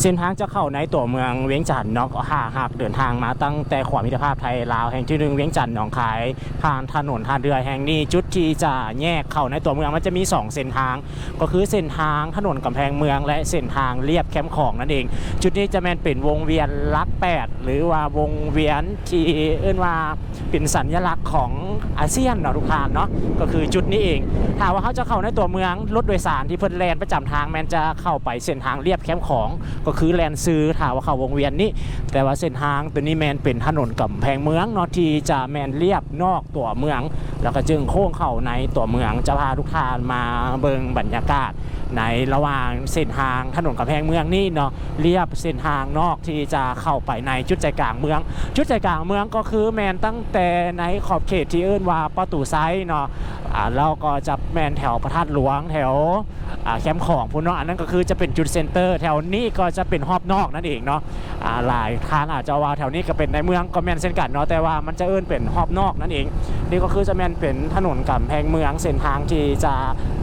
เส้นทางจะเข้าในตัวเมืองเวียงจันทน์เนาะก็หากหากเดินทางมาตั้งแต่ขวามิตรภาพไทยลาวแห่งที่หนึ่งเวียงจันทน์หนองคายผ่านถนนทางเรือแห่งนี้จุดที่จะแยกเข้าในตัวเมืองมันจะมี 2 เส้นทาง ก็คือเส้นทางถนนกำแพงเมือง และเส้นทางเรียบแคมป์ของนั่นเอง จุดนี้จะแมนเป็นวงเวียนลักแปดหรือว่าวงเวียนที่เอื้นว่าเป็นสัญลักษณ์ของอาเซียนเนาะทุกท่านเนาะก็คือจุดนี้เองถ้าว่าเขาจะเข้าในตัวเมืองรถโดยสารที่เพิ่นแลนประจำทางแมนจะเข้าไปเส้นทางเรียบแคมป์ของก็คือแลนซื้อถาว่าเขาวงเวียนนี้ แต่ว่าเส้นทางตัวนี้แมนเป็นถนนกำแพงเมืองเนาะที่จะแมนเรียบนอกตัวเมือง แล้วก็จึงโค้งเข้าในตัวเมืองจะพาทุกท่านมาเบิงบรรยากาศ ในระหว่างเส้นทางถนนกำแพงเมืองนี่เนาะเรียบเส้นทางนอกที่จะเข้าไปในจุดใจกลางเมือง จุดใจกลางเมืองก็คือแมนตั้งแต่ในขอบเขตที่เอิ้นว่าประตูไซเนาะอ่าเราก็จะแมนแถวพระธาตุหลวงแถว แคมป์ของพุ่นเนาะอันนั้นก็คือจะเป็นจุดเซ็นเตอร์แถวนี้ก็จะเป็นรอบนอกนั่นเองเนาะหลายทางอาจจะว่าแถวนี้ก็เป็นในเมืองก็แมนเส้นกันเนาะแต่ว่ามันจะเอิ้นเป็นรอบนอกนั่นเอง นี่ก็คือจะแมนเป็นถนนกำแพงเมืองเส้นทางที่จะ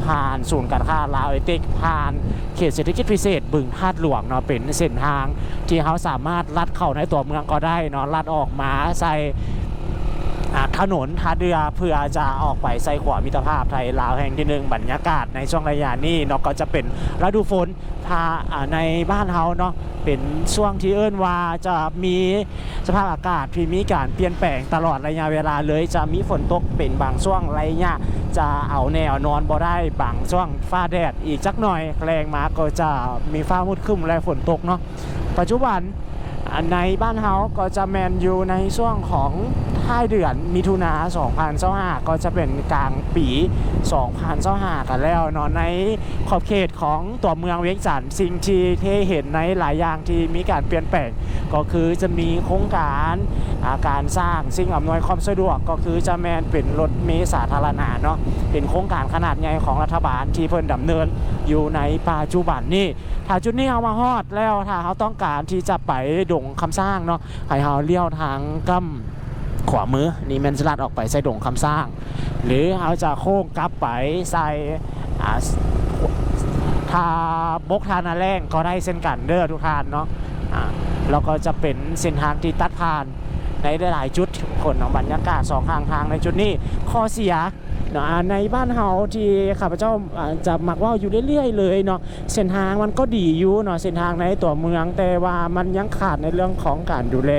ผ่านศูนย์การค้าลาวเอติกผ่านเขตเศรษฐกิจพิเศษบึงธาตุหลวงเนาะเป็นเส้นทางที่เขาสามารถลัดเข้าในตัวเมืองก็ได้เนาะลัดออกมาใส่ ถนนทาเรือเพื่อจะออกไปใส่ขวามิตรภาพไทยลาวแห่งที่หนึ่งบรรยากาศในช่วงระยะนี้เนาะก็จะเป็นฤดูฝนพาอ่าในบ้านเฮาเนาะเป็นช่วงที่เอิ้นว่าจะมีสภาพอากาศที่มีการเปลี่ยนแปลงตลอดระยะเวลาเลย จะมีฝนตกเป็นบางช่วงระยะจะเอาแนวนอนบ่ได้บางช่วงฟ้าแดดอีกจักหน่อยแรงมาก็จะมีฟ้ามืดครึ้มและฝนตกเนาะปัจจุบันในบ้านเฮาก็จะแมนอยู่ในช่วงของ ท้ายเดือนมิถุนา2025ก็จะเป็นกลางปี2025กันแล้วเนาะในขอบเขตของตัวเมืองเวียงจันทร์สิ่งที่เทเห็นในหลายอย่างที่มีการเปลี่ยนแปลงก็คือจะมีโครงการาการสร้างสิ่งอำนวยความสะดวกก็คือจะแมนเป็นรถเมล์สาธารณะเนาะเป็นโครงการขนาดใหญ่ของรัฐบาลที่เพิ่นดำเนินอยู่ในปัจจุบันนี่ถ้าจุดนี้เอามาฮอดแล้วถ้าเขาต้องการที่จะไปดงคำสร้างเนาะให้เขาเลี้ยวทางกำ ขวามือนี่แมนสลัดออกไปใส่ดงคำสร้าง หรือเอาจะโค้งกลับไปใส่อ่าทาบกทานาแรงก็ได้เส้นกันเด้อทุกท่านเนาะอ่าแล้วก็จะเป็นเส้นทางที่ตัดผ่านในหลายๆจุดคนของบรรยากาศสองทางทางในจุดนี้ข้อเสีย เนาะในบ้านเฮาที่ข้าพเจ้าจะมักว่าอยู่เรื่อย ๆ เลยเนาะเส้นทางมันก็ดีอยู่เนาะเส้นทางในตัวเมืองแต่ว่ามันยังขาดในเรื่องของการดูแล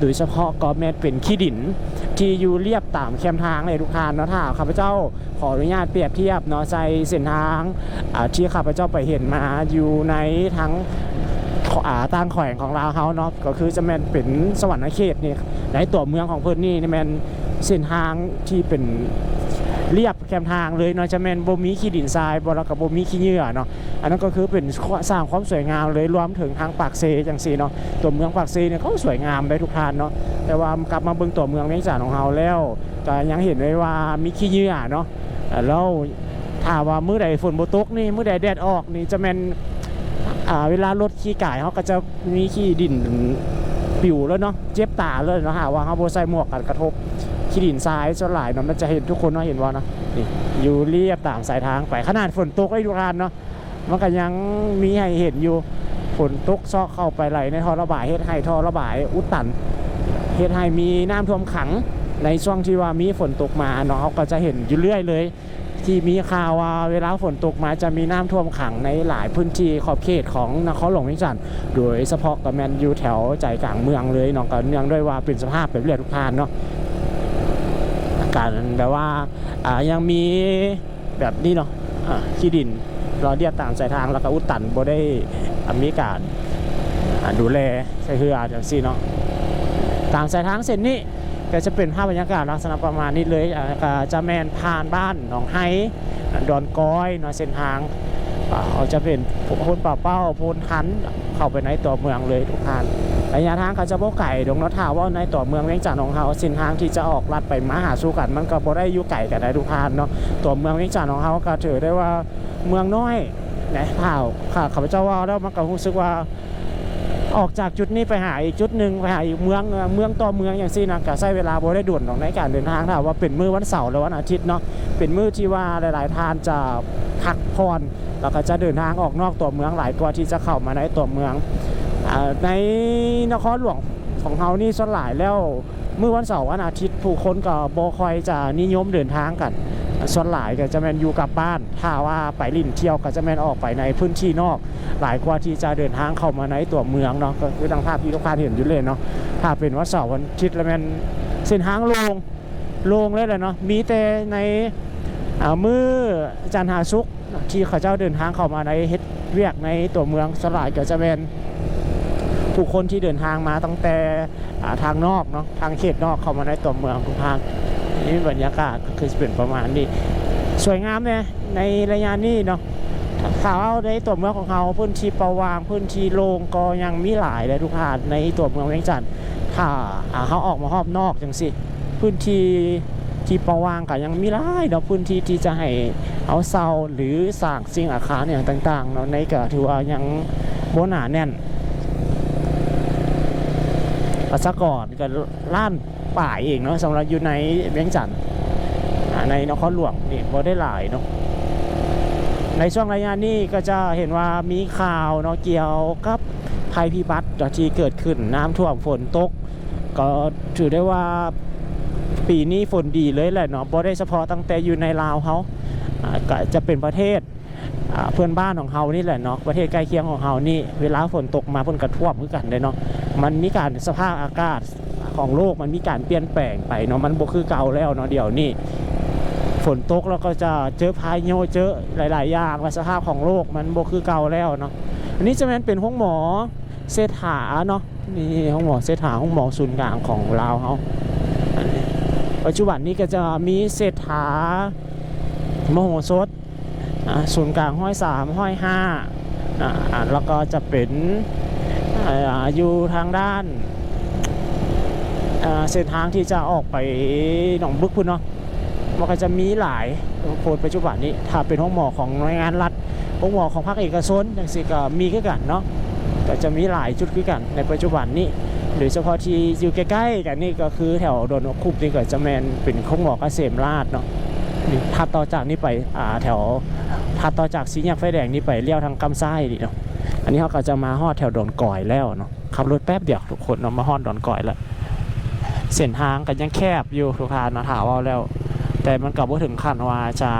โดยเฉพาะก็แม้เป็นขี้ดิน ที่อยู่เรียบตามแคมทางเลยทุกท่านเนาะถ้าข้าพเจ้าขออนุญาตเปรียบเทียบเนาะใจเส้นทางที่ข้าพเจ้าไปเห็นมาอยู่ในทั้งอาต่างแขวงของลาวเขาเนาะก็คือจะแมนเป็นสวรรค์เขตนี่ในตัวเมืองของเพิ่นนี่แมนเส้นทางที่เป็น เรียบแคมทางเลยเนาะจะแมนบ่มีขี้ดินทรายบ่แล้วก็บ่มีขี้เหงื่อเนาะอันนั้นก็คือเป็นสร้างความสวยงามเลยรวมถึงทางปากเซจังซี่เนาะตัวเมืองปากเซเนี่ยเขาสวยงามได้ทุกท่านเนาะแต่ว่ากลับมาเบิ่งตัวเมืองเวียงจันทน์ของเราแล้วก็ยังเห็นได้ว่ามีขี้เหงื่อเนาะแล้วถ้าว่ามื้อใดฝนบ่ตกนี่มื้อใดแดดออกนี่จะแม่นอ่าเวลารถขี่ก่ายเขาก็จะมีขี้ดินปิวแล้วเนาะเจ็บตาเลยเนาะหาว่าเขาบ่ใส่หมวกกันกระทบ ขีดินทรายส่วนหลายเนาะมันจะเห็นทุกคนเนาะเห็นว่าเนาะนี่อยู่เรียบตามสายทางไปขนาดฝนตกไอ้ทุกานเนาะมันก็ยังมีให้เห็นอยู่ฝนตกซอกเข้าไปไหลในท่อระบายเฮ็ดให้ท่อระบายอุดตันเฮ็ดให้มีน้ำท่วมขังในช่วงที่ว่ามีฝนตกมาเนาะเขาก็จะเห็นอยู่เรื่อยเลย ที่มีข่าวว่าเวลาฝนตกมาจะมีน้ำท่วมขังในหลายพื้นที่ขอบเขตของนครหลวงเวียงจันทน์โดยเฉพาะกับแมนอยู่แถวใจกลางเมืองเลยเนาะก็เนื่องด้วยว่าเป็นสภาพแบบเรียบทุกทานเนาะ การแบบว่าอ่ายังมีแบบนี้เนาะที่ดินรอเรียกตามสายทางแล้วก็อุดตันบ่ได้อ่ามีการอ่าดูแลใช่คืออาจจะซี่เนาะตามสายทางเส้นนี้ก็จะเป็นภาพบรรยากาศลักษณะประมาณนี้เลยจะแมนผ่านบ้านหนองไฮดอนก้อยนอยเส้นทาง อ่าเขาจะเป็นโพนป่าเป้าโพนคันเข้าไปในตัวเมืองเลยทุกท่านระยะทางเขาจะบ่ไก่ดงนถาว่าในตัวเมืองเวียงจันทน์ของเขาเส้นทางที่จะออกลัดไปมาหาสู้กันมันก็บ่ได้ยุ่ไก่กันได้ทุกท่านเนาะตัวเมืองเวียงจันทน์ของเขาก็ถือได้ว่าเมืองน้อยนะข่าวข่าข้าพเจ้าว่าแล้วมันก็รู้สึกว่า ออกจากจุดนี้ไปหาอีกจุดหนึ่งไปหาอีกเมืองเมืองต่อเมืองอย่างซี่นะก็ใช้เวลาบ่ได้ด่วนของในการเดินทางถ้าว่าเป็นมื้อวันเสาร์หรือวันอาทิตย์เนาะเป็นมื้อที่ว่าหลาย ๆท่านจะพักผ่อนแล้วก็จะเดินทางออกนอกตัวเมืองหลายกว่าที่จะเข้ามาในตัวเมืองอในนครหลวงของเรานี่ส่วนหลายแล้วเมื่อวันเสาร์วันอาทิตย์ผู้คนก็บคอยจะนิยมเดินทางกัน ส่วนหลายก็จะแมนอยู่กับบ้าน ถ้าว่าไปลิ่นเที่ยวก็จะแมนออกไปในพื้นที่นอก หลายกว่าที่จะเดินทางเข้ามาในตัวเมืองเนาะก็คือทางภาพที่ทุกท่านเห็นอยู่เลยเนาะถ้าเป็นวันเสาร์วันอาทิตย์แล้วแมนเส้นทางลงลงเลยแหละเนาะมีแต่ในมือจันทร์หาซุกร์ที่เขาเจ้าเดินทางเข้ามาในเฮ็ดเวียกในตัวเมืองส่วนหลายก็จะแมนผู้คนที่เดินทางมาตั้งแต่ทางนอกเนาะทางเขตนอกเข้ามาในตัวเมืองทุกทาง นี่บรรยากาศคือเป็นประมาณนี้ สวยงามเนี่ยในระยะนี้เนาะข่าวในตัวเมืองของเขาพื้นที่ประวางพื้นที่โล่งก็ยังมีหลายเลยทุกท่านในตัวเมืองเวียงจันทร์ถ้าอ่าเขาออกมาหอบนอกจังสิพื้นที่ที่ประวางก็ยังมีหลายเนาะพื้นที่ที่จะให้เอาเสาหรือสร้างสิ่งอาคารอย่างต่างๆเนาะในก็ถือว่ายังโบหนาแน่นประชากรก็ล้าน ป่ายเองเนาะสำหรับอยู่ในเวียงจันทร์ในนครหลวงนี่บ่ได้หลายเนาะในช่วงระยะนี้ก็จะเห็นว่ามีข่าวเนาะเกี่ยวกับภัยพิบัติที่เกิดขึ้นน้ำท่วมฝนตก ก็ถือได้ว่าปีนี้ฝนดีเลยแหละเนาะบ่ได้เฉพาะตั้งแต่อยู่ในลาวเขาก็จะเป็นประเทศเพื่อนบ้านของเขานี่แหละเนาะประเทศใกล้เคียงของเขานี่เวลาฝนตกมาเพิ่นกระท่วมคือกันเลยเนาะมันมีการสภาพอากาศ ของโลกมันมีการเปลี่ยนแปลงไปเนาะมันบ่คือเก่าแล้วเนาะเดี๋ยวนี้ฝนตกแล้วก็จะเจอพายุเจอหลาย ๆ อย่างสภาพของโลกมันบ่คือเก่าแล้วเนาะอันนี้จะแม่นเป็นห้องหมอเศรษฐาเนาะนี่ห้องหมอเศรษฐาห้องหมอศูนย์กลางของลาวเขาปัจจุบันนี้ก็จะมีเศรษฐามโหสถอ่าศูนย์กลางห้อยสามห้อยห้าแล้วก็จะเป็นอาอยู่ทางด้าน เส้นทางที่จะออกไปหนองบึกพุ่นเนาะมันก็จะมีหลายโพสต์ปัจจุบันนี้ ถ้าเป็นห้องหมอของหน่วยงานรัฐห้องหมอของภาคเอกชนอย่างสิก็มีคือกันเนาะก็จะมีหลายจุดคือกันในปัจจุบันนี้ หรือเฉพาะที่อยู่ใกล้ๆกันนี่ก็คือแถวโดนคุบนี่ก็จะแมนเป็นห้องหมอเกษมราชเนาะนี่ถัดต่อจากนี้ไปอ่าแถวถัดต่อจากสีแยกไฟแดงนี่ไปเลี้ยวทางกำไส้ดิเนาะอันนี้เขาก็จะมาฮอดแถวดอนก่อยแล้วเนาะขับรถแป๊บเดียวทุกคนเนาะมาฮอดดอนก่อยแล้ว เส้นทางก็ยังแคบอยู่ทุกทานเนาะถามว่าแล้ว แต่มันก็บ่ถึงขั้นว่าจะ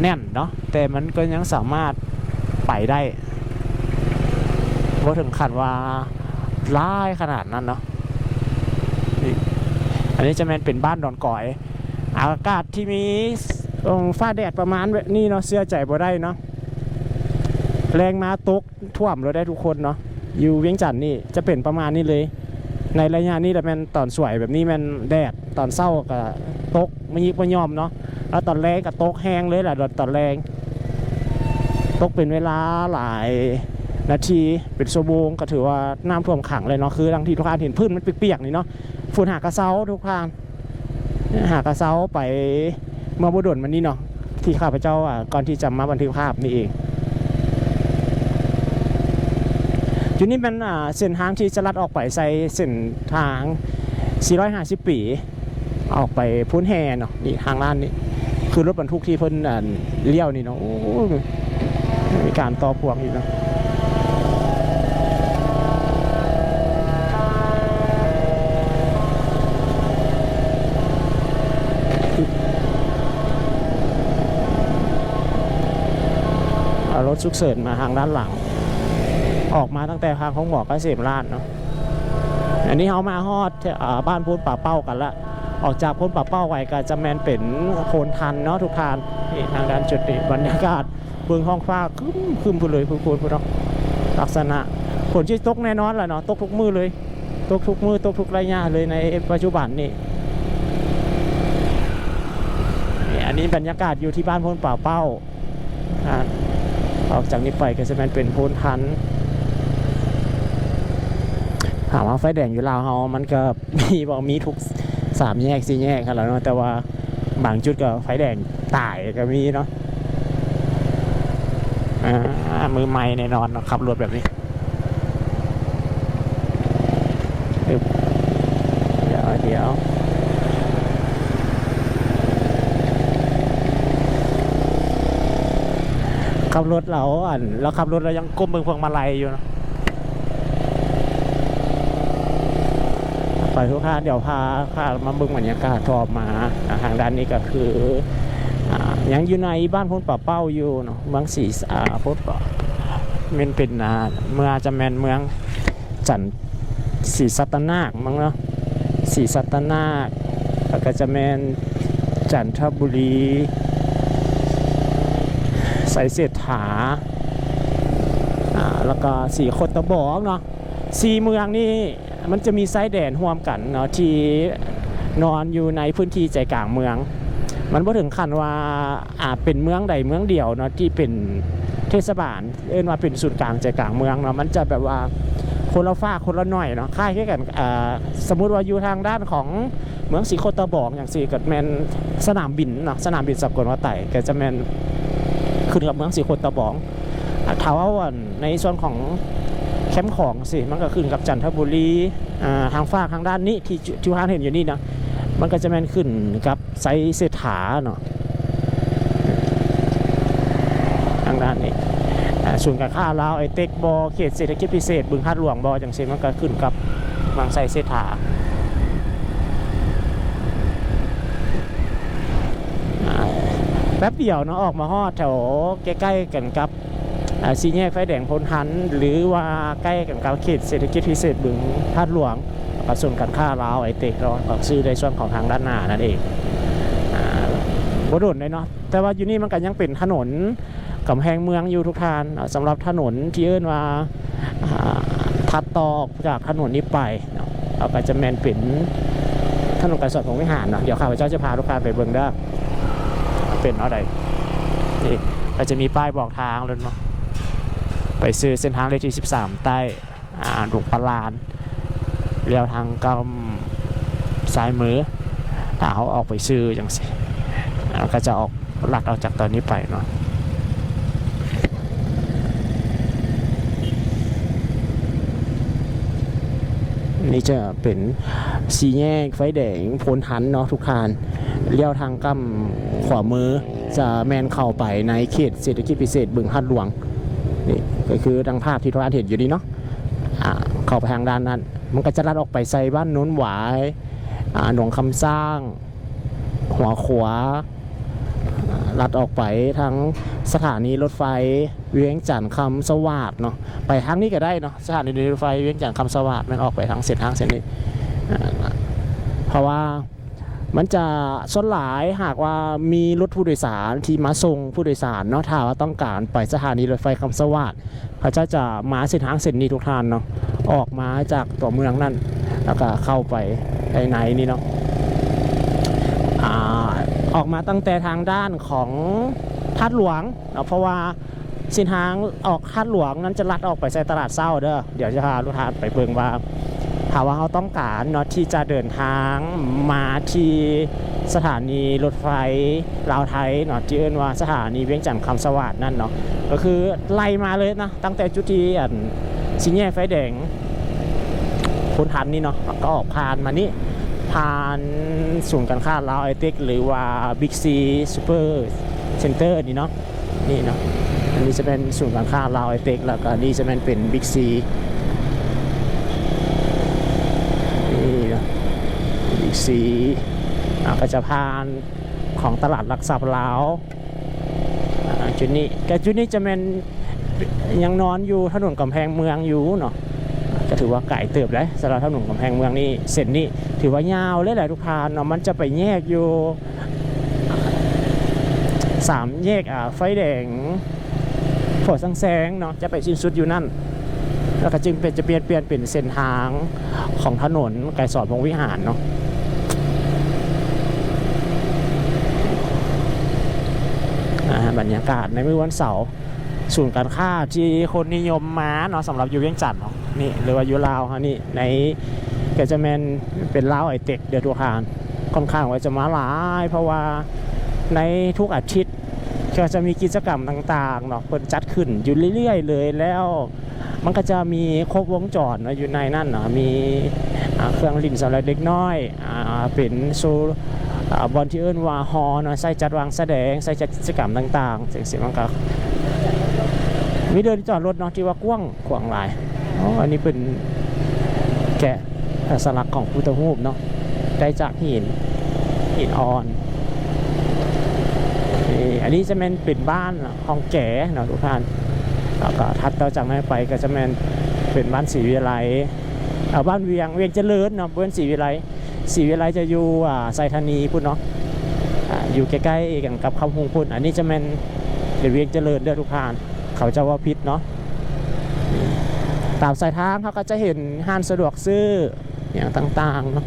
แน่นเนาะแต่มันก็ยังสามารถไปได้บ่ถึงขั้นว่าร้ายขนาดนั้นเนาะอันนี้จะแมนเป็นบ้านดอนก่อย อากาศที่มีอืมฟ้าแดดประมาณแบบนี้เนาะเสื้อใจบ่ได้เนาะแรงมาตกท่วมเราได้ทุกคนเนาะอยู่เวียงจันทน์นี่จะเป็นประมาณนี้เลย ในระยะนี้แต่แมันตอนสวยแบบนี้แมันแดดตอนเศร้าก็ตกไม่ยิกไม่ยอมเนาะแล้วตอนแรงก็ตกแห้งเลยแหละตอนแรงตกเป็นเวลาหลายนาทีเป็นชั่วโมงก็ถือว่าน้ำท่วมขังเลยเนาะคือทังที่ทุกท่านเห็นพื้นมันเปียกๆนี่เนาะฝุ่นหากระเซาทุกท่านหากระเซาไปเมื่อบุดนมันนี่เนาะที่ข้าพเจ้าก่อนที่จะมาบันทึกภาพนี่เอง จุดนี้เป็นเส้นทางที่จะลัดออกไปใส่เส้นทาง 450 ปี ออกไปพุ้นแฮเนาะนี่ทางด้านนี้คือรถบรรทุกที่เพิ่นเลี้ยวนี่เนาะมีการต่อพวงอยู่เนาะรถฉุกเฉินมาทางด้านหลัง ออกมาตั้งแต่ทางของหมอเกษมราชเนาะอันนี้เขามาฮอดอบ้านพ้นป่าเป้ากันละออกจากพ้นป่าเป้าไว้ก็จะแมนเป็นโคนทันเนาะทุกทานนี่ทางด้านจุดนี้บรรยากาศเบื้องห้องฟ้าคึมคึมไปเลยพูนพูนเนาะลักษณะฝนที่ตกแน่นอนแหละเนาะตกทุกมือเลยตกทุกมือตกทุกระยะเลยในปัจจุบันนี่อันนี้บรรยากาศอยู่ที่บ้านพ้นป่าเป้าออกจากนี้ไปก็จะแมนเป็นโพนทัน ถามว่าไฟแดงอยู่ลาวเฮามันก็มีบอกมีทุกสามแยกสี่แยกครับแล้วเนาะแต่ว่าบางจุดก็ไฟแดงตายก็มีเนาะอ่ามือใหม่แน่นอนนะขับรถแบบนี้เดี๋ยวเดี๋ยวขับรถเราอะเราขับรถเรายังก้มเบิ่งพวงมาลัยอยู่เนาะ ไปทุกท่านเดี๋ยวพาพามาเบิ่งบรรยากาศทอบมาทางด้านนี้ก็คืออยังอยู่ในบ้านพ้นป่าเป้าอยู่เนาะเมืองสีอ่าพ้นป่ามันเป็นอ่าเมืองจะแมนเมืองจันทร์ศรีสัตนาคมั้งเนาะศรีสัตนาคแล้วก็จะแมนจันทบุรีไสเศรษฐาอ่าแล้วก็สีโคตะบอกเนาะสีเมืองนี่ มันจะมีไซด์แดนร่วมกันเนาะที่นอนอยู่ในพื้นที่ใจกลางเมือง มันบ่ถึงขั้นว่าอาจเป็นเมืองใดเมืองเดียวเนาะที่เป็นเทศบาล เอิ้นว่าเป็นศูนย์กลางใจกลางเมืองเนาะมันจะแบบว่าคนละฝ้าคนละหน่อยเนาะคล้ายๆกันอ่าสมมุติว่าอยู่ทางด้านของเมืองสีโคตะบอกอย่างสีก็แมนสนามบินเนาะสนามบินสกลวัดไต่ก็จะแมนขึ้นกับเมืองสีโคตะบองอ่าถ้าวันในส่วนของ มป์ของสิมันก็ขึ้นกับจันทบุรีอ่าทางฝากทางด้านนี้ที่ที่ที่ท่านเห็นอยู่นี่นะมันก็จะแม่นขึ้นกับไซเศรษฐาเนาะทางด้านนี้อ่าศูนย์การค้าลาวไอเต็กบอเขตเศรษฐกิจพิเศษบึงคาดหลวงบอจังซี่มันก็ขึ้นกับมังไซเศรษฐาแป๊บเดียวเนาะออกมาฮอดแถวใกล้ๆกันกับ สีแยกไฟแดงพลทัน หรือว่าใกล้กับการเขตเศรษฐกิจพิเศษบึงพาดหลวงกระทรวงการค้าลาวไอเตกเราออกซื้อในส่วนของทางด้านหน้านั่นเองบ่โดนเลยเนาะแต่ว่าอยู่นี่มันก็ยังเป็นถนนกำแพงเมืองอยู่ทุกทานอ่าสำหรับถนนที่เอิ้นว่าอ่าทัดตอกจากถนนนี้ไปเอาก็จะแมนเป็นถนนกระสอบของวิหารเนาะเดี๋ยวข้าพเจ้าจะพาทุกท่านไปเบิ่งเด้เป็นอะไรนี่ก็จะมีป้ายบอกทางเลยเนาะ ไปซื้อเส้นทางเลขที่ 13 ใต้หลวงปลานเลี้ยวทางกำซ้ายมือถ้าเขาออกไปซื้ออย่างสิก็จะออกหลักออกจากตอนนี้ไปเนาะนี่จะเป็นสีแยกไฟแดงโพนทันเนาะทุกคานเลี้ยวทางกำขวามือจะแมนเข้าไปในเขตเศรษฐกิจพิเศษบึงฮัดหลวงนี่ ก็คือดังภาพที่ทุกท่านเห็นอยู่นี่เนาะเข้าไปทางด้านนั้น มันก็จะลัดออกไปใส่บ้านโน้นหวายหนองคำสร้าง หัวขวาลัดออกไปทางสถานีรถไฟเวียงจันทร์คำสวัสดเนาะไปทางนี้ก็ได้เนาะสถานีรถไฟเวียงจันทร์คำสวัสดมันออกไปทางเส้นทางเส้นนี้เพราะว่า มันจะส่วนหลายหากว่ามีรถผู้โดยสารที่มาส่งผู้โดยสารเนาะถ้าว่าต้องการไปสถานีรถไฟคำสวัสดิ์เขาจะจะมาเส้นทางเส้นนี้ทุกท่านเนาะออกมาจากตัวเมืองนั่นแล้วก็เข้าไปในในนี่เนาะอ่าออกมาตั้งแต่ทางด้านของทัดหลวงเนาะเพราะว่าเส้นทางออกทัดหลวงนั้นจะลัดออกไปใส่ตลาดเศร้าเด้อเดี๋ยวจะพาทุกทานไปเบิ่งว่า ถ้าว่าเขาต้องการเนาะที่จะเดินทางมาที่สถานีรถไฟลาวไทยเนาะที่เอิ้นว่าสถานีเวียงจันทร์คำสวัสดนั่นเนาะก็คือไล่มาเลยนะตั้งแต่จุดที่อันชิ้นแยกไฟแดงพ้นทันนี่เนาะก็ออกผ่านมานี่ผ่านศูนย์การค้าลาวไอเต็กหรือว่าบิ๊กซีซูเปอร์เซ็นเตอร์นี่เนาะนี่เนาะอันนี้จะเป็นศูนย์การค้าลาวไอเต็กแล้วก็นี่จะเป็นเป็นบิ๊กซีนี่เนาะ บิ๊กซีก็จะผ่านของตลาดหลักทรัพย์ลาวจุดนี้แต่จุดนี้จะเป็นยังนอนอยู่ถนนกำแพงเมืองอยู่เนาะก็ถือว่าไก่เติบเลยสำหรับถนนกำแพงเมืองนี่เส้นนี้ถือว่ายาวเลยแหละทุกทานเนาะมันจะไปแยกอยู่สามแยกอ่าไฟแดงโผสังแสงเนาะจะไปสิ้นสุดอยู่นั่น แล้วก็จึงเป็นจะเปลี่ยนเปลี่ยนเป็นเส้นทางของถนนไก่สอดวงวิหารเนาะ อ่า บรรยากาศในมื้อวันเสาร์ศูนย์การค้าที่คนนิยมมาเนาะสำหรับยูเวียงจันทน์เนาะนี่หรือว่ายูลาวฮะนี่ในก็จะแมนเป็นลาวไอเต็กเดือดทุกทานค่อนข้างว่าจะมาหลาย เพราะว่าในทุกอาทิตย์ก็จะมีกิจกรรมต่างๆเนาะเปิดจัดขึ้นอยู่เรื่อยๆเลยแล้วมันก็จะมีครบวงจรเนาะอยู่ในนั่นเนาะมีเครื่องลิ่นสำหรับเด็กน้อยอ่าเป็นโซ บอลที่เอิ้นว่าฮอนะใส่จัดวางแสดงใส่จัดกิจกรรมต่างๆเสียงๆมันก็มีเดินจอดรถเนาะที่ว่ากว้างขวางหลายอ๋ออันนี้เป็นแกะอักษรลักของพุทธรูปเนาะได้จากหินหินอ่อนนี่อันนี้จะเป็นปิดบ้านห้องแก่เนาะทุกท่านแล้วก็ถัดต่อจากนั้นไปก็จะเป็นเป็นบ้านศรีวิไลเอาบ้านเวียงเวียงเจริญเนาะเพื่อนศรีวิไล ศรีวิไลจะอยู่อ่าไซธานีพุ่นเนาะอยู่ใกล้ๆกันกับคำฮงพุ่นอันนี้จะเป็นเป็นเวียงเจริญเด้อทุกท่านเขาจะว่าพิษเนาะตามสายทางเขาก็จะเห็นห้านสะดวกซื้ออย่างต่างๆเนาะ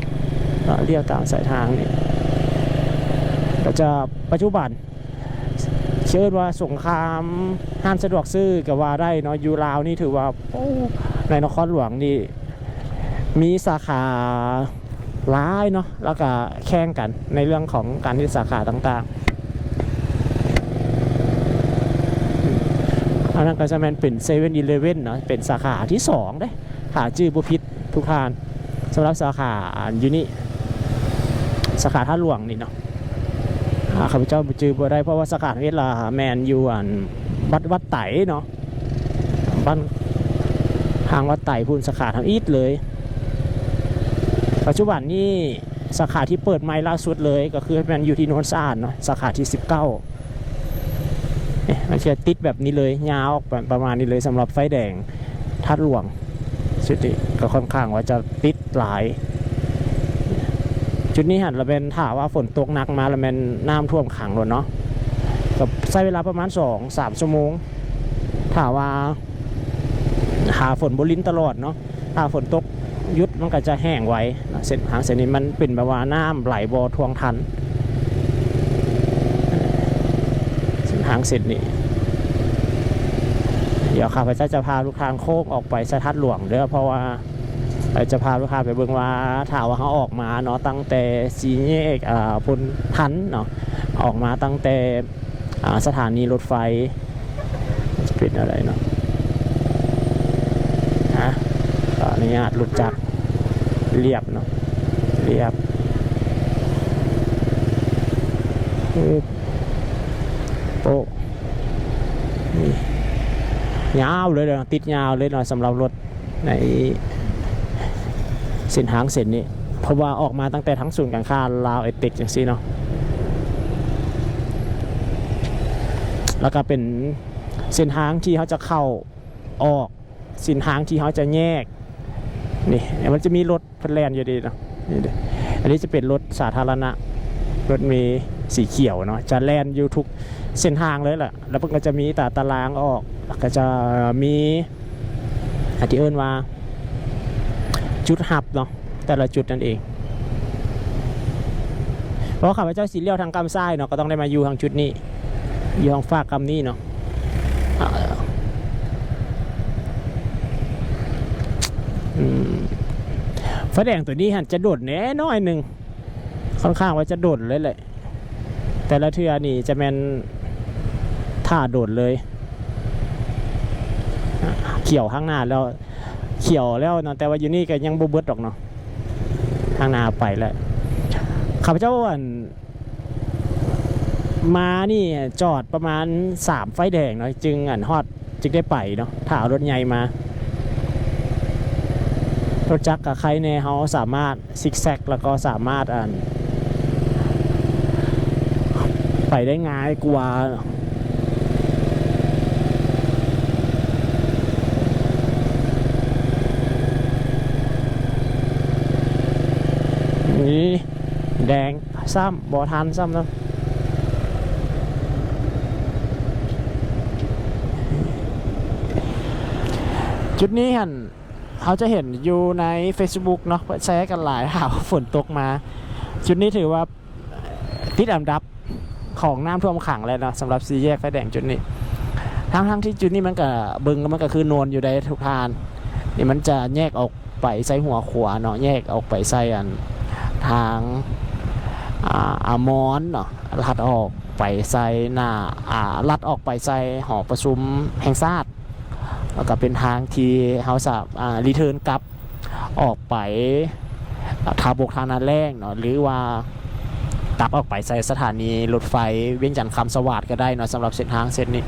เรียกตามสายทางนี่ก็จะปัจจุบันเชื่อว่าสงครามห้านสะดวกซื้อกับว่าได้เนาะยูลาวนี่ถือว่าในนครหลวงนี่มีสาขา ร้ายเนาะแล้วก็แข่งกันในเรื่องของการที่สาขาต่างๆอันนั้นก็จะแมนเป็นเซเว่นอีเลเว่นเนาะเป็นสาขาที่สองเด้หาจื้อบุพิษทุกทานสำหรับสาขาอยู่นี่สาขาท่าหลวงนี่เนาะข้าพเจ้าจื้อบ่ได้เพราะว่าสาขาเวลาแมนอยู่อันวัดวัดไตเนาะบ้านทางวัดไต่พูนสาขาทางอีทเลย ปัจจุบันนี่สาขาที่เปิดใหม่ล่าสุดเลย ก็คือแมนอยู่ที่โนนสะอาดเนาะสาขาที่ 19เนี่ยมันจะติดแบบนี้เลยยาวออกประมาณนี้เลยสำหรับไฟแดงทัดหลวงชุดนี้ก็ค่อนข้างว่าจะติดหลาย จุดนี้หันเราเป็นถาว่าฝนตกหนักมาแล้วเป็นน้ำท่วมขังเลยเนาะก็ใช้เวลาประมาณ2อสามชั่วโมงถาว่าหาฝนบรินตลอดเนาะถ้าฝนตก ยุดมันก็จะแห้งไว้เส้นทางเส้นนี้มันเป็นแบบว่าน้ำไหลบอทวงทัน เส้นทางเสร็จนี่เดี๋ยวข้าพเจ้าจะพาลูกทางโค้งออกไปสะทัดหลวงเด้อเพราะว่าจะพาลูกค้าไปเบิ่งว่าถ้าว่าเขาออกมาเนาะตั้งแต่สีแยกอ่าพลทันเนาะออกมาตั้งแต่สถานีรถไฟเป็นอะไรเนาะ ก็อนุญาตหลุดจากเรียบเนาะเรียบโป๊ะยาวเลยเนาะติดยาวเลยเนาะสำหรับรถในเส้นทางเส้นนี้ เพราะว่าออกมาตั้งแต่ทั้งศูนย์การค้าลาวเอติกจังซี่เนาะแล้วก็เป็นเส้นทางที่เขาจะเข้าออกเส้นทางที่เขาจะแยก นี่มันจะมีรถพันแลนอยู่ดีเนาะนี่เดอันนี้จะเป็นรถสาธารณะ รถมล์สีเขียวเนาะจะแลนอยู่ทุกเส้นทางเลยแหละแล้วมันก็จะมีตาตารางออกก็จะมีอันที่เอิ้นว่า จุดหับเนาะแต่ละจุดนั่นเองเพราะข้าพเจ้าสีเลี้ยวทางกำซ้ายเนาะก็ต้องได้มาอยู่ทางจุดนี้อยู่ทางฝากกำนี้เนาะอ่าอืม ไฟแดงตัวนี้หันจะโดดแหน่น้อยหนึ่งค่อนข้างว่าจะโดดเลยแหละ แต่ละเทือนี่จะเป็นท่าโดดเลย เขี่ยวข้างหน้าแล้ว เขี่ยวแล้วเนาะแต่ว่าอยู่นี่ก็ยังบ่เบิดดอกเนาะข้างหน้าไปแล้วข้าพเจ้าอันมานี่จอดประมาณสามไฟแดงเนาะจึงอันฮอดจึงได้ไปเนาะถ้าเอารถใหญ่มา รถจักรกับใครในเขาสามารถซิกแซกแล้วก็สามารถอ่านไปได้ง่ายกว่านี่แดงซ้ำบอทันซ้ำเนอะจุดนี้ห็น เขาจะเห็นอยู่ใน Facebook เนาะแชร์กันหลายข่าวฝนตกมา จุดนี้ถือว่าติดอันดับของน้ำท่วมขังเลยเนาะสำหรับสีแยกไฟแดงจุดนี้ทั้งทั้งที่จุดนี้มันก็บึงมันก็คือโนนอยู่ในทุกทานนี่มันจะแยกออกไปใส่หัวขวาเนาะแยกออกไปใส่อันทางอามอนเนาะลัดออกไปใส่หน้าอ่าลัดออกไปใส่หอประชุมแห่งชาติ แล้วก็เป็นทางที่เฮาสาอ่ารีเทิร์นกลับออกไปทาบกทางนันแรงเนาะหรือว่าตับออกไปใส่สถานีรถไฟเวียงจันทร์คำสวัสดก็ได้เนาะสำหรับเส้นทางเส้นนี้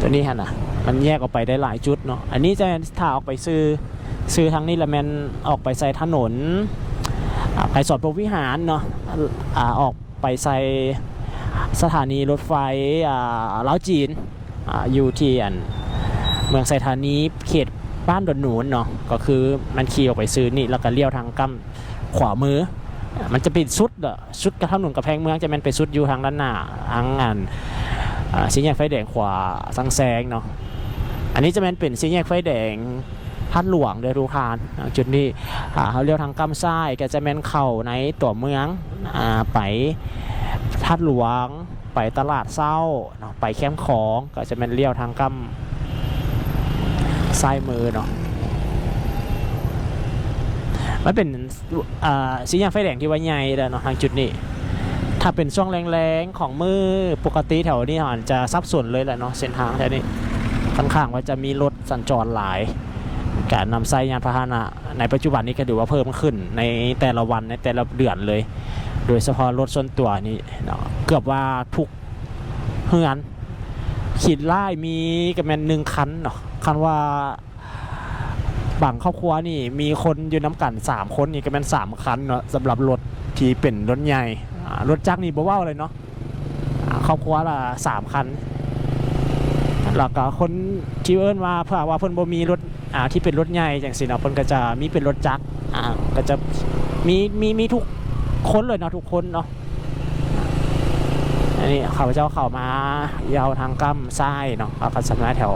ตัวนี้ฮะนะมันแยกออกไปได้หลายจุดเนาะอันนี้จะถ้าออกไปซื้อซื้อทางนี้ละแมนออกไปใส่ถนนไปสอดพระวิหารเนาะอออกไปใส่สถานีรถไฟลาวจีนออยู่ที่อัน เมืองไซธานีเขตบ้านดอนหนูนเนาะก็คือมันขี่ออกไปซื้อนี่แล้วก็เลี้ยวทางกำขวามือ มันจะเป็นสุดอะสุดกระทั่งหนุนกระแพงเมืองจะแมันไปสุดอยู่ทางด้านหน้าทางอันสี่แยกไฟแดงขวาสังแซงเนาะอันนี้จะแมันเป็นสีแยกไฟแดงพัดหลวงเดอทุกทานจุดนี้อ่เขาเลี้ยวทางกำซ้ายก็จะแมนเข้าในตัวเมืองอไปพัดหลวงไปตลาดเศร้าไปแคมป์ของก็จะแม่นเลี้ยวทางกำ ซ้ายมือเนาะมันเป็นสีแยกไฟแดงที่ว่าใหญ่แล้วเนาะทางจุดนี้ ถ้าเป็นช่วงแรงๆของมือปกติแถวนี้อาจจะซับซ้อนเลยแหละเนาะเส้นทางแถวนี้ค่อนข้างว่าจะมีรถสัญจรหลาย การนำไส้ยานพาหนะ ในปัจจุบันนี้ก็ถือว่าเพิ่มขึ้นในแต่ละวันในแต่ละเดือนเลย โดยเฉพาะรถส่วนตัวนี่เนาะเกือบว่าทุกเฮือน ขีดไล่มีกันแมนหนึ่งคันเนาะคันว่าบางครอบครัวนี่ มีคนอยู่น้ำกัน3คนนี่ก็เป็น3คันเนาะสำหรับรถที่เป็นรถใหญ่รถจักรนี่บ่เว้าเลยเนาะครอบครัวละ3คันแล้วก็คนที่เอิ้นว่าเพื่อว่าเพิ่นบ่มีรถอ่าที่เป็นรถใหญ่จังซี่เนาะเพิ่นก็จะมีเป็นรถจักรอ่าก็จะมีมีมีทุกคนเลยเนาะทุกคนเนาะ นนี้ข้าเจ้าเข้ามายาวทางกั้มซ้ายเนาะแล้วก็สำนักแถว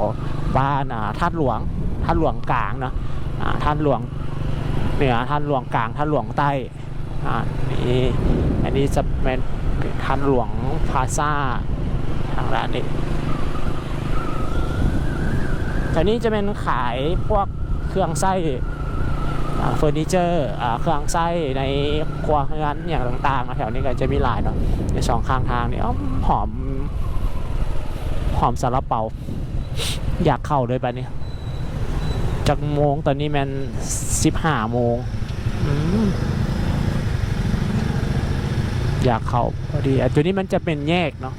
บ้านอ่าธาตุหลวงธาตุหลวงกลางเนาะอ่าท่านหลวงเหนือท่านหลวงกลางท่านหลวงใต้อ่านี่อันนี้จะเป็นท่านหลวงพาซ่าทางด้านนี้แถวนี้จะเป็นขายพวกเครื่องไส้ เฟอร์นิเจอร์เครื่องไส้ในครัวเรือนอย่างต่างๆแถวนี้ก็จะมีหลายเนาะในสองข้างทางนี่อ้อมหอมหอมซาลาเปาอยากเข้าเลยไปเนี่ยจากโมงตอนนี้แมันสิบห้าโมงอยากเข้าพอดีอะตัวนี้มันจะเป็นแยกเนาะ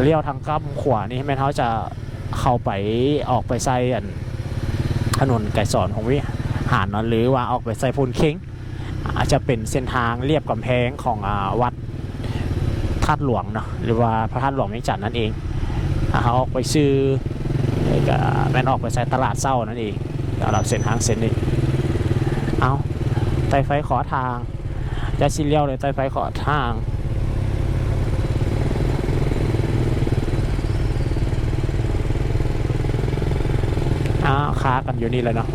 เลี้ยวทางกั้มขวานี่แม่นเขาจะเข้าไปออกไปใส่อันถนนไก่สอนของวิ หารเนาะหรือว่าออกไปใส่พลเค้งอาจจะเป็นเส้นทางเรียบกำแพงของอวัดธาตุหลวงเนาะหรือว่าพระธาตุหลวงเวียงจันทน์นั่นเองเขาออกไปซื้อแล้วก็แม่นออกไปใส่ตลาดเศร้านั่นเองสำหรับเส้นทางเส้นนี้เอาไตไฟขอทางจะชิเลียวเลยไตไฟขอทางอ้าวค้ากันอยู่นี่เลยเนาะ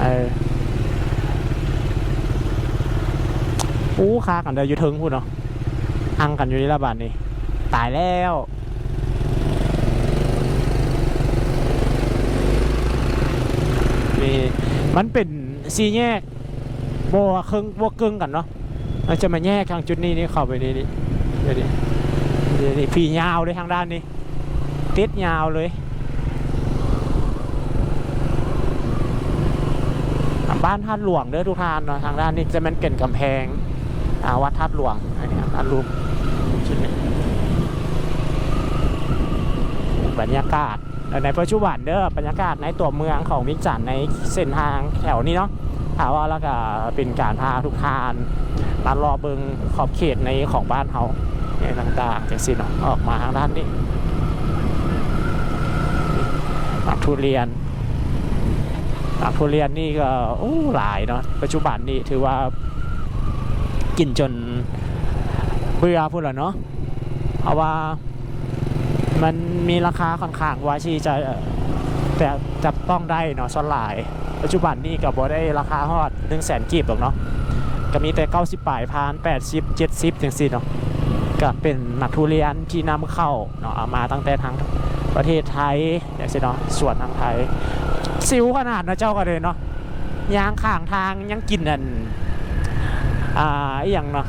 เอออู้ค้ากันเดียวอยู่ถึงพูดเนาะอังกันอยู่นี่ละบาทนี่ตายแล้วนี่มันเป็นสีแยกโบวครึ่งโบวกึ่งกันเนาะมันจะมาแยกทางจุดนี้นี่เข้าไปนี่นี่เดี๋ยวนี้เดี๋ยวนี้พียาวเลยทางด้านนี้ติดยาวเลย บ้านท่าตุหลวงเด้อทุกทานเนาะทางด้านนี้จะเป็นเก่นกำแพงอ่าวัดท่าตุหลวงอันนี้ท่าตุหลวงจุดนี้บรรยากาศในปัจจุบันเด้อบรรยากาศในตัวเมืองของวิจันทร์ในเส้นทางแถวนี้เนาะถามว่าแล้วก็เป็นการพาทุกทานมารอเบิงขอบเขตในของบ้านเขาเนี่ยต่างๆจากสิเนาะออกมาทางด้านนี้ทุเรียน หมากทุเรียนนี่ก็โอ้หลายเนาะปัจจุบันนี่ถือว่ากินจนเบื่อพูดแล้วเนาะเพราะว่ามันมีราคาค่อนข้างว่าที่จะแต่จับต้องได้เนาะส่วนหลาย ปัจจุบันนี่กับ่ได้ราคาฮอด1 0 0 0 0แสนกีบหรอกเนาะก็มีแต่ 90ปลายพาน80 70จังซี่เนาะก็เป็นหมักทุเรียนที่นำเข้าเนาะเอามาตั้งแต่ทางประเทศไทยอย่างซี่เนาะส่วนทางไทย ซิวขนาดนะเจ้าก็เลยเนาะยางข้างทางยังกินอันอ่าอหย่างเนาะ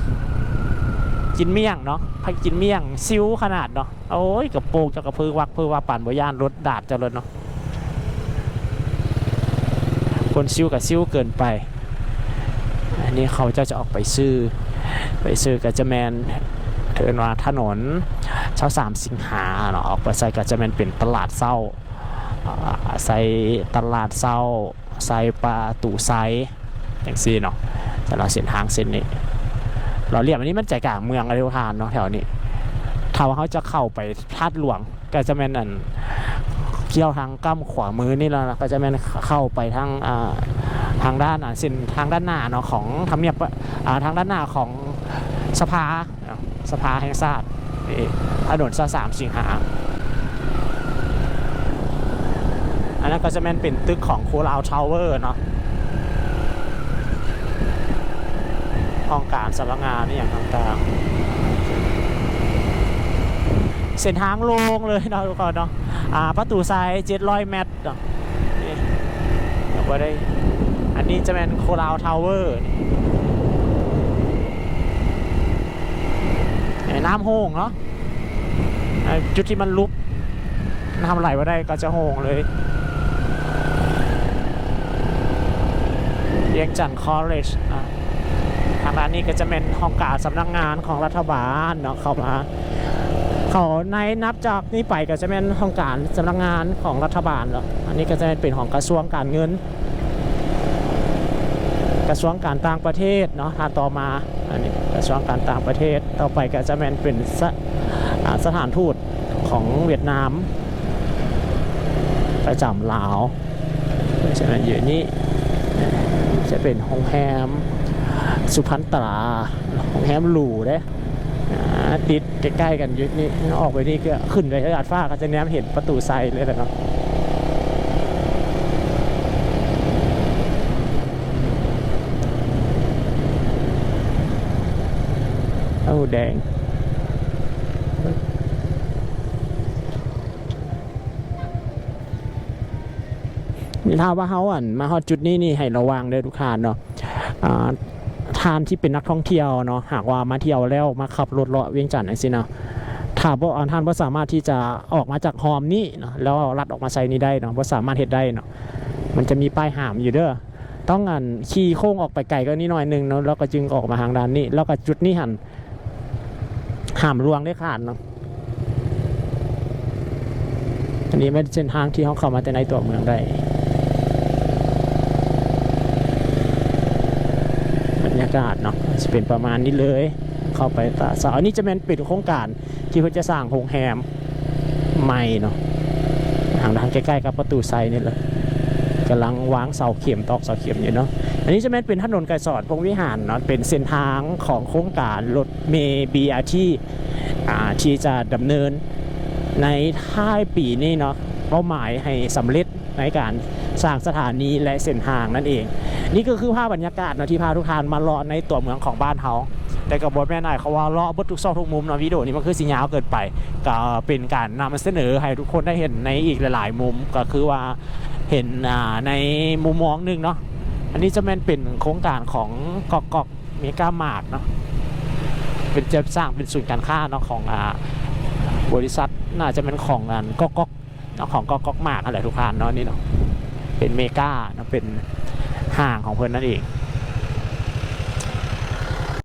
กินเมี่ยงเนาะพักกินเมี่ยงซิ้วขนาดเนาะโอ้ยกับโปกจะกระพือวักเพื่อว่าปั่นบย่านรถดาดเจริญเนาะคนซิ้วกับซิ้วเกินไป อันนี้เขาเจ้าจะออกไปซื้อ ไปซื้อกับจะแมนเทินว่าถนนเช้าสามสิงหาเนาะออกไปใส่ก็จะเป็นเป็นตลาดเศร้า ใส่ตลาดเศร้าใส่ปลาตู่ไซอย่างซีเนาะแต่เราเส้นทางเส้นนี้ เราเรียกอันนี้มันใจกลางเมืองอะไรทุกทานเนาะแถวนี้ถ้าว่าเขาจะเข้าไปพลาดหลวงก็จะเป็นอันเกี่ยวทางกั้มขวามือนี่แล้วนะก็จะเป็นเข้าไปทางทางด้านอะเส้นทางด้านหน้าเนาะของทำเนียบอ่าทางด้านหน้าของสภาสภาแห่งชาติถนนสสามสิงหา อันนั้นก็จะเป็นเป็นตึกของโคลาวทาวเวอร์เนาะห้องการสำนักงานนี่อย่างต่างๆ เส้นทางโล่งเลยเนาะทุกคนเนาะอ่าประตูซ้าย700เมตรเนาะนี่เดี๋ยวไว้ได้ อันนี้จะเป็นโคลาวทาวเวอร์น้ำโฮงเนาะจุดที่มันลุกทำไหลว่าได้ก็จะโฮงเลย เรียงจันทร์คอลเลจอะทางด้านนี้ก็จะเป็นห้องการสำนักงานของรัฐบาลเนาะเข้ามาเขาในนับจากนี้ไปก็จะเป็นห้องการสำนักงานของรัฐบาลเนาะอันนี้ก็จะเป็นของกระทรวงการเงิน กระทรวงการต่างประเทศเนาะถ้าต่อมาอันนี้กระทรวงการต่างประเทศต่อไปก็จะเป็นเป็นสสถานทูตของเวียดนามประจำลาวใช่ไหมอยู่นี่ จะเป็นโรงแรมสุพรรณตราโรงแรมหรูเด้ติดใกล้ๆกันยุดนี่ออกไปนี่ก็ขึ้นไปที่ดาดฟ้าก็จะแนมเห็นประตูไซเลยแหละเนาะเอ้แดง ถ้าว่าเขาอะมาฮอดจุดนี้นี่ให้ระวังเด้อทุกท่านเนาะอ่าทานที่เป็นนักท่องเที่ยวเนาะหากว่ามาเที่ยวแล้วมาขับรถเลาะเวียงจันทร์จังซี่เนาะถ้าบ่าท่านบ่สามารถที่จะออกมาจากฮอมนี่เนาะแล้วลัดออกมาใส่นี่ได้เนาะบ่สามารถเฮ็ดได้เนาะมันจะมีป้ายห้ามอยู่เด้อต้องอันขี่โค้งออกไปไกลก็นิดหน่อยหนึงเนาะแล้วก็จึงออกมาทางด้านนี้ แล้วก็จุดนี้หันห้ามลวงได้ขาดเนาะอันนี้เป็นเส้นทางที่เขาเข้ามาแต่ในตัวเมืองได้ บรรยา กาศเนาะจะเป็นประมาณนี้เลย เข้าไปตาสาวอันนี้จะเป็นปิดโครงการที่เขาจะสร้างโรงแรมใหม่เนาะทางด้านใกล้ๆกับประตูไซนี่เลยกำลังวางเสาเข็มตอกเสาเข็มอยู่เนาะอันนี้จะเป็นเป็นถนนไกรสอนพงวิหารเนาะเป็นเส้นทางของโครงการรถเมย์บีอาที่ที่จะดำเนินในท้ายปีนี้เนาะเป้าหมายให้สำเร็จในการ สร้างสถานีและเส้นทางนั่นเอง นี่ก็คือภาพบรรยากาศนะที่พาทุกท่านมาเลาะในตัวเมืองของบ้านเขาแต่กับบทแม่นายเขาว่าเลาะเบดทุกซอกทุกมุมนะวิดีโอนี้มันคือสิยาวเกินไปก็เป็นการนำเสนอให้ทุกคนได้เห็นในอีกหลาย ๆ มุมก็คือว่าเห็นในมุมมองหนึ่งเนาะอันนี้จะแม่นเป็นโครงการของกอกกอกเมกามาร์กเนาะเป็นจะสร้างเป็นศูนย์การค้าเนาะของบริษัทน่าจะเป็นของงานกอกกอกของกอกกอกมากอะไรทุกท่านเนาะนี่เนาะ เป็นเมกานะเป็นห้างของเพื่อนนั่นเอง